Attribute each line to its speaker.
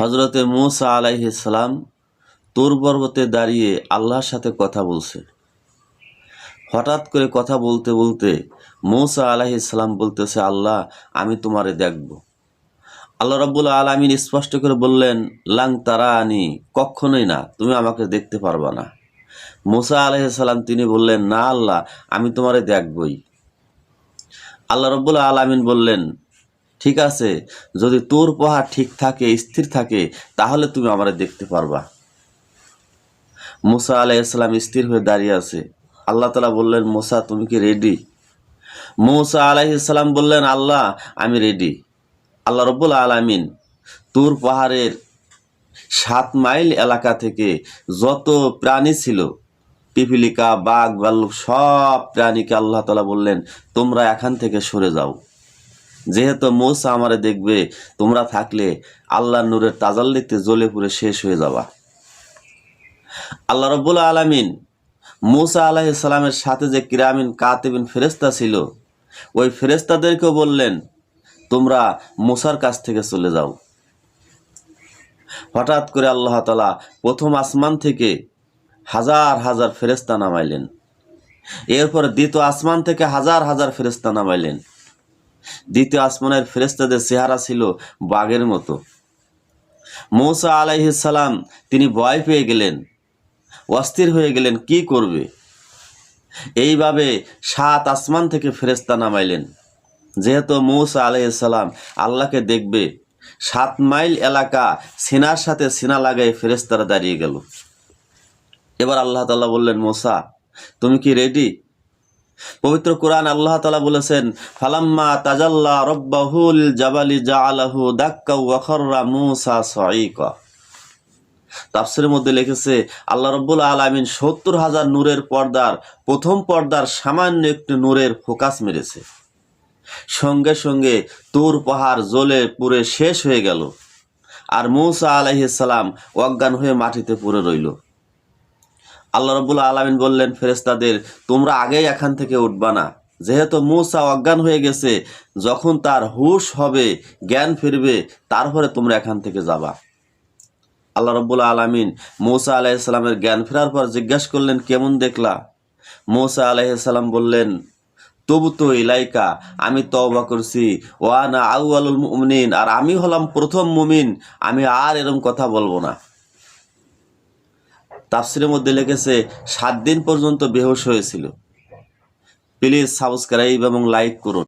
Speaker 1: হজরতে মুসা আলাইহিসালাম তোর পর্বতে দাঁড়িয়ে আল্লাহর সাথে কথা বলছে। হঠাৎ করে কথা বলতে বলতে মৌসা আলাইহিসালাম বলতেছে, আল্লাহ, আমি তোমারে দেখব। আল্লাহ রব্বুল আলমিন স্পষ্ট করে বললেন, লাং তারা আনি কখনোই না, তুমি আমাকে দেখতে পারবা না। মুসা আলাইহিসাল্লাম তিনি বললেন, না আল্লাহ, আমি তোমারে দেখবই। আল্লাহ রব্বুল আলমিন বললেন ঠিক আছে? যদি তোর পাহাড় ঠিক থাকে, স্থির থাকে, তাহলে তুমি আমারে দেখতে পারবা। মুসা আলাইসাল্লাম স্থির হয়ে দাঁড়িয়ে আছে। আল্লাহ তালা বললেন, মুসা, তুমি কি রেডি মৌসা আলাইসাল্লাম বললেন, আল্লাহ, আমি রেডি আল্লাহ রব্বুল আলমিন তুর পাহাড়ের সাত মাইল এলাকা থেকে যত প্রাণী ছিল, পিপিলিকা, বাঘ ভাল্লুক সব প্রাণীকে আল্লাহ তালা বললেন, তোমরা এখান থেকে সরে যাও। যেহেতু মৌসা আমারে দেখবে, তোমরা থাকলে আল্লাহ নূরের তাজাল্লিতে জ্বলে পুড়ে শেষ হয়ে যাবা। আল্লাহ রব্বুল আলমিন মুসা আলাহিসাল্লামের সাথে যে কিরামিন, কাতেবিন ফেরেস্তা ছিল, ওই ফেরেস্তাদেরকেও বললেন, তোমরা মুসার কাছ থেকে চলে যাও। হঠাৎ করে আল্লাহ তালা প্রথম আসমান থেকে হাজার হাজার ফেরেস্তা নামাইলেন। এরপর দ্বিতীয় আসমান থেকে হাজার হাজার ফেরেস্তা নামাইলেন। দ্বিতীয় আসমানের ফেরেস্তাদের চেহারা ছিল বাঘের মতো। মৌসা আলাইহিসাল্লাম তিনি ভয় পেয়ে গেলেন, অস্থির হয়ে গেলেন, কি করবে? এইভাবে সাত আসমান থেকে ফেরেস্তা নামাইলেন। যেহেতু মৌসা আলাইসাল্লাম আল্লাহকে দেখবে, সাত মাইল এলাকা সিনার সাথে সিনা লাগাই ফেরেস্তারা দাঁড়িয়ে গেল। এবার আল্লাহ তাল্লাহ বললেন, মোসা, তুমি কি রেডি পবিত্র কোরআন আল্লাহ তালা বলেছেন, ফালাম্মা তাজাল্লা রব্বাহুল জাবালি জাআলাহু দাক্কা ওয়াখররা মুসা সাইকা তাফসিরের মধ্যে লিখেছে, আল্লাহ রব্বুল আলমিন সত্তর হাজার নূরের পর্দার, প্রথম পর্দার সামান্য একটি নূরের ফোকাস মেরেছে। সঙ্গে সঙ্গে তোর পাহাড় জ্বলে পুড়ে শেষ হয়ে গেল। আর মৌসা আলাইসালাম অজ্ঞান হয়ে মাটিতে পড়ে রইল। আল্লাহ রব্বুল আলমিন বললেন ফেরেস্তাদের তোমরা আগেই এখান থেকে উঠবা না। যেহেতু মৌসা অজ্ঞান হয়ে গেছে, যখন তার হুশ হবে, জ্ঞান ফিরবে, তারপরে তোমরা এখান থেকে যাবা। আল্লাহ রব্বুল আলমিন মৌসা আলাইসাল্লামের জ্ঞান ফেরার পর জিজ্ঞাসা করলেন, কেমন দেখলা? মৌসা আলাইসাল্লাম বললেন, তবু তো ইলাইকা, আমি তওবা করছি। ওয়ানা আউ আলুল মুমিন আর আমি হলাম প্রথম মুমিন, আমি আর এরম কথা বলব না। তাফসিরের মধ্যে লিখেছে সাত দিন পর্যন্ত বেহোশ হয়েছিল। প্লিজ সাবস্ক্রাইব এবং লাইক করুন।